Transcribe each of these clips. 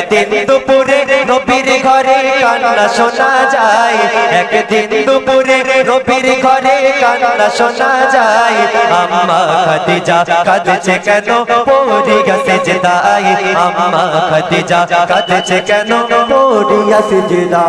একদিন দুপুরে নবীর ঘরে কান্না শোনা যায়। একদিন দুপুরে নবীর ঘরে কান্না শোনা যায়। আম্মা খাদিজা কাঁদছে কেন? পড়ে গেছে জেদাই আম্মা খাদিজা কাঁদছে কেন? পড়িয়া সিজদা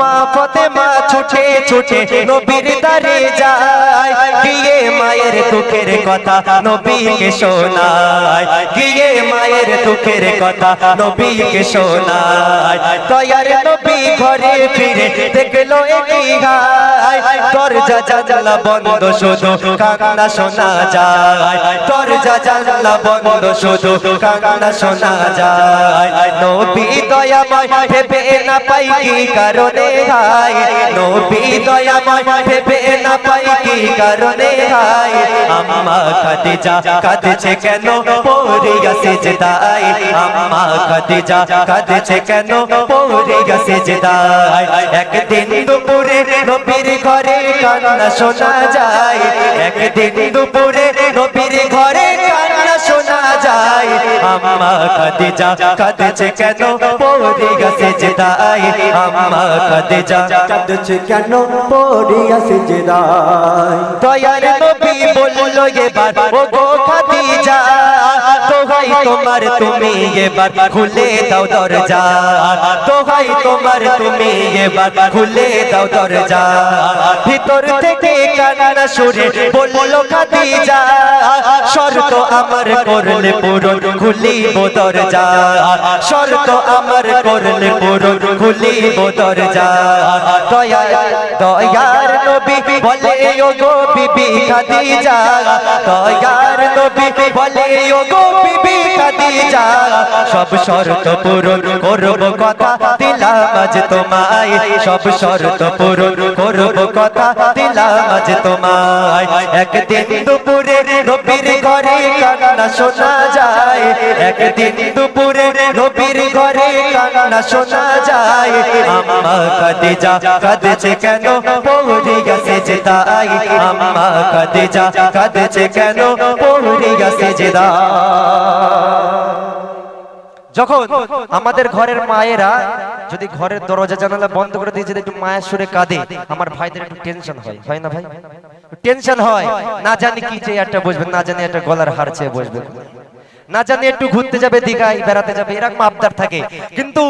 মা ফতেমা ছুটে ছুটে নবীর দারে যায়, গিয়ে মায়ের দুঃখের কথা নবীকে শোনায়, গিয়ে মায়ের দুঃখের কথা নবীকে শোনায়। তয়ার নবী ঘরে ফিরে দেখল একই গায় দরজা জানলা বন্ধ শুধু কান্না শোনা যায়। দরজা জানলা বন্ধ শুধু কান্না শোনা যায়। নবী দয়াময় ভেবে না পাই কি কারণে হায়। নবী দয়াময় ভেবে না পাই কি কারণে হাই আম্মা খাদিজা কাঁদছে কেন? পড়িয়া সিজদায় আম্মা খাদিজা কাঁদছে কেন? পড়িয়া সিজদায় একদিন দুপুরে নবীর ঘরে কান্না শোনা যায়, একদিন দুপুরে নবীর ঘরে কান্না আম্মা খাদিজা কাঁদছে কেন? পড়ি গেছে জেদাই। আম্মা খাদিজা কাঁদছে কেন? পড়ি গেছে জেদাই। দয়ার নবী বলল, এবার ও গো দোহাই তোমার তুমি এবার খুলে দাও দরজা। দোহাই তোমার তুমি এবার খুলে দাও দরজা। ভিতর থেকে কান্না সুরে বলল, খাদিজা, শর্ত আমার করলে পূরণ খুলিব দরজা। শর্ত আমার করলে পূরণ খুলিব দরজা। দয়া দয়ার নবী বলে ও গো বিবি খাদিজা। দয়ার নবী বলে ও গো বিবি সব শর্ত পূরণ করব কথা দিলাম আজ তোমায়। সব শর্ত পূরণ করব কথা দিলাম আজ তোমায়। একদিন দুপুরে নবীর ঘরে কান্না শোনা যায়। একদিন দুপুরে নবীর ঘরে কান্না শোনা যায়। আম্মা খাদিজা কাঁদছে কেন? গেছে আম্মা খাদিজা কাঁদছে কেন? গেছে যখন আমাদের ঘরের মায়েরা যদি ঘরের দরজা জানালা বন্ধ করে দিয়ে যদি একটু মায়ের সুরে কাঁদে আমার ভাইদের একটু টেনশন হয়। হয় না ভাই? টেনশন হয়। না জানি কি যে একটা বসবে না জানি একটা গলার হার চেয়ে বসবে। না জানি একটু ঘুরতে যাবে দীঘায় বেড়াতে যাবে এরকম আবদার থাকে। কিন্তু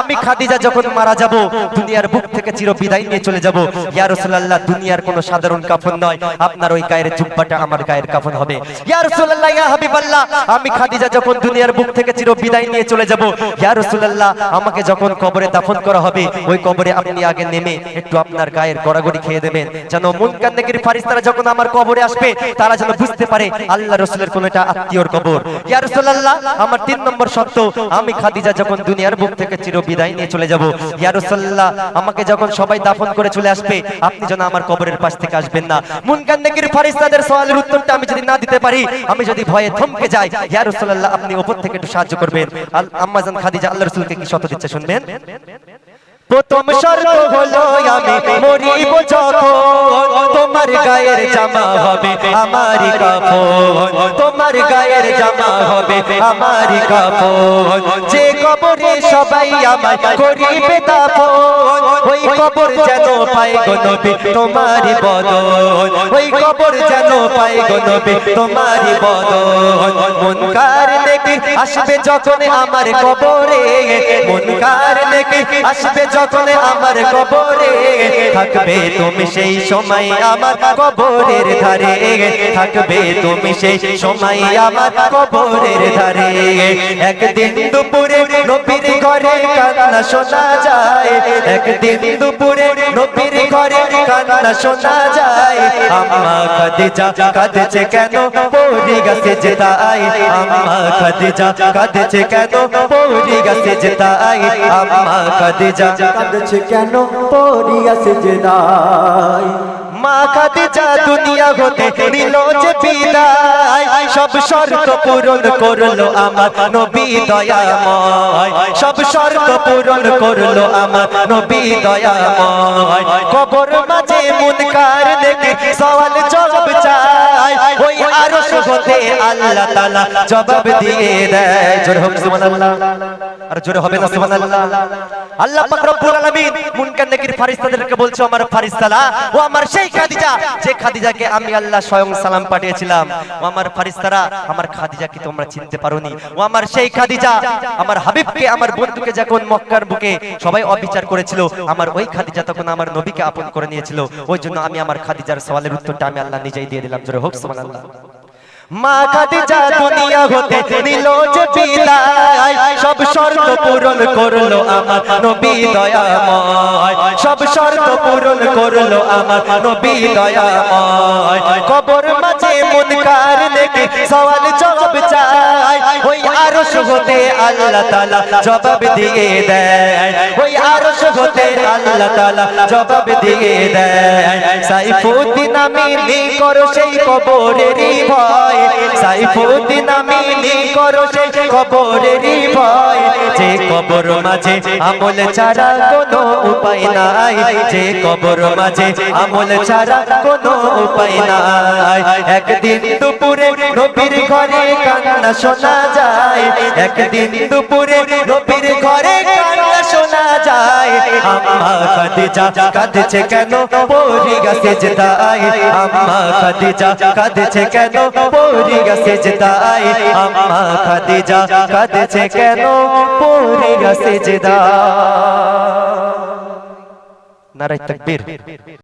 আমি খাদিজা যখন মারা যাব, দুনিয়ার বুক থেকে চির বিদায় নিয়ে চলে যাব। ইয়া রাসূলুল্লাহ, দুনিয়ার কোনো সাধারণ কাফন নয়। আপনার ওই গায়ের জুব্বাটা আমার গায়ের কাফন হবে। ইয়া রাসূলুল্লাহ, ইয়া হাবিবাল্লাহ, আমি খাদিজা যখন দুনিয়ার বুক থেকে চির বিদায় নিয়ে চলে যাব, ইয়া রাসূলুল্লাহ, আমাকে যখন কবরে দাফন করা হবে ওই কবরে আপনি আগে নেমে একটু আপনার গায়ের গড়াগড়ি খেয়ে দেবেন। যেন মুনকার নেকির ফারিস্তারা যখন আমার কবরে আসবে, তারা যেন বুঝতে পারে আল্লাহ রসুলের কোন এটা আত্মীয়র কবর। ইয়া রাসূলুল্লাহ, আমার তিন নম্বর শর্ত, আমি খাদিজা যখন দুনিয়ার বুক থেকে চির বিদায় নিয়ে চলে যাব, ইয়া রাসূলুল্লাহ, আমাকে যখন সবাই দাফন করে চলে আসবে, আপনি যেন আমার কবরের পাশ থেকে আসবেন না। মুনকার নেকির ফারিস্তাদের সওয়ালের উত্তরটা আমি যদি না দিতে পারি, আমি যদি ভয়ে থমকে যাই, ইয়া রাসূলুল্লাহ, আপনি উপর থেকে একটু সাহায্য করবেন। আম্মাজান খাদিজা আল্লাহ রসুলকে কি শত দিচ্ছে শুনবেন? প্রথম শর্ত হলো আমি মরিব যখন। তোমার গায়ের জামা হবে আমারই কাপড় তোমার গায়ের জামা হবে আমারই কাপড় যে কবরে সবাই আমায় করিবে দাফন ওই কবর যেন পাই গো নবী তোমারই বদন। ওই কবর যেন পাই গো নবী তোমারই বদন। মনকার নেকি আসবে যখন আমার কবরে। মনকার নেকি আসবে যখন আমার কবরে। থাকবে তুমি সেই সময় আমার কবরের ধারে থাকবে তুমি সেই সময় আমার কবরের ধারে। একদিন দুপুরে নবীর ঘরে কান্না শোনা যায়। একদিন দুপুরে নবীর ঘরে কান্না শোনা যায়। আম্মা খাদিজা কাঁদছে কেন? পৌরি গেছে যেতাই। আম্মা খাদিজা কাঁদছে কেন? পৌরি গেছে যেতাই। আম্মা খাদিজা কাঁদছে কেন? পড়িয়া সিজদায় মা খাদিজা দুনিয়া হতে নিল যে বিদায়। সব শর্ত পূরণ করল আমার নবী দয়াময়। সব শর্ত পূরণ করল আমার নবী দয়াময়। কবর মাঝে মুনকার দেখে সওয়াল জবাব চায় হতে আল্লাহ তাআলা জবাব দিয়ে দেয়। জোরে হোক সুবহানাল্লাহ। আর জোরে হবে না সুবহানাল্লাহ। আল্লাহ পাক রব্বুল আলামিন মুনকার নেকির ফেরেশতাদেরকে বলছে আমার ফেরেশতারা ও আমার সেই খাদিজা, যে খাদিজাকে আমি আল্লাহ স্বয়ং সালাম পাঠিয়েছিলাম। ও আমার ফেরেশতারা আমার খাদিজাকে তোমরা চিনতে পারোনি? ও আমার সেই খাদিজা, আমার হাবিবকে, আমার বন্ধুকে যখন মক্কার বুকে সবাই অবিচার করেছিল, আমার ওই খাদিজা তখন আমার নবীকে আপন করে নিয়েছিল। ওই জন্য আমি আমার খাদিজার সওয়ালের উত্তরটা আমি আল্লাহ নিজেই দিয়ে দিলাম। জোরে হোক সুবহানাল্লাহ। মা খাদিজা দুনিয়া হতে নিল যে বিদায়। সব শর্ত পূরণ করল আমার নবী দয়াময়। সব শর্ত পূরণ করল আমার নবী দয়াময়। কবর মাঝে মুনকার দেখে সওয়াল জবাব আরশ হতে আল্লাহ তাআলা জবাব দিয়ে দেয়। ওই আরশ হতে আল্লাহ তাআলা জবাব দিয়ে দেয়। সাইফুদ্দিন আমিনি করো সেই কবরেরই ভয়। সাইফুদ্দিন আমিনি করো সেই কবরেরই ভয়। যে কবর মাঝে আমল ছাড়া কোনো উপায় নাই যে কবর মাঝে আমল ছাড়া কোনো উপায় নাই একদিন দুপুরে নবীর ঘরে কান্না শোনা যায় একদিন দুপুরে নবীর ঘরে কান্না আম্মা খাদিজা কাঁদছে কেন? পরি গাছে জেদাই আম্মা খাদিজা কাঁদছে কেন? পরি গাছে জেদাই আম্মা খাদিজা কাঁদছে কেন? পরি গাছে জেদা নারায় তাকবীর।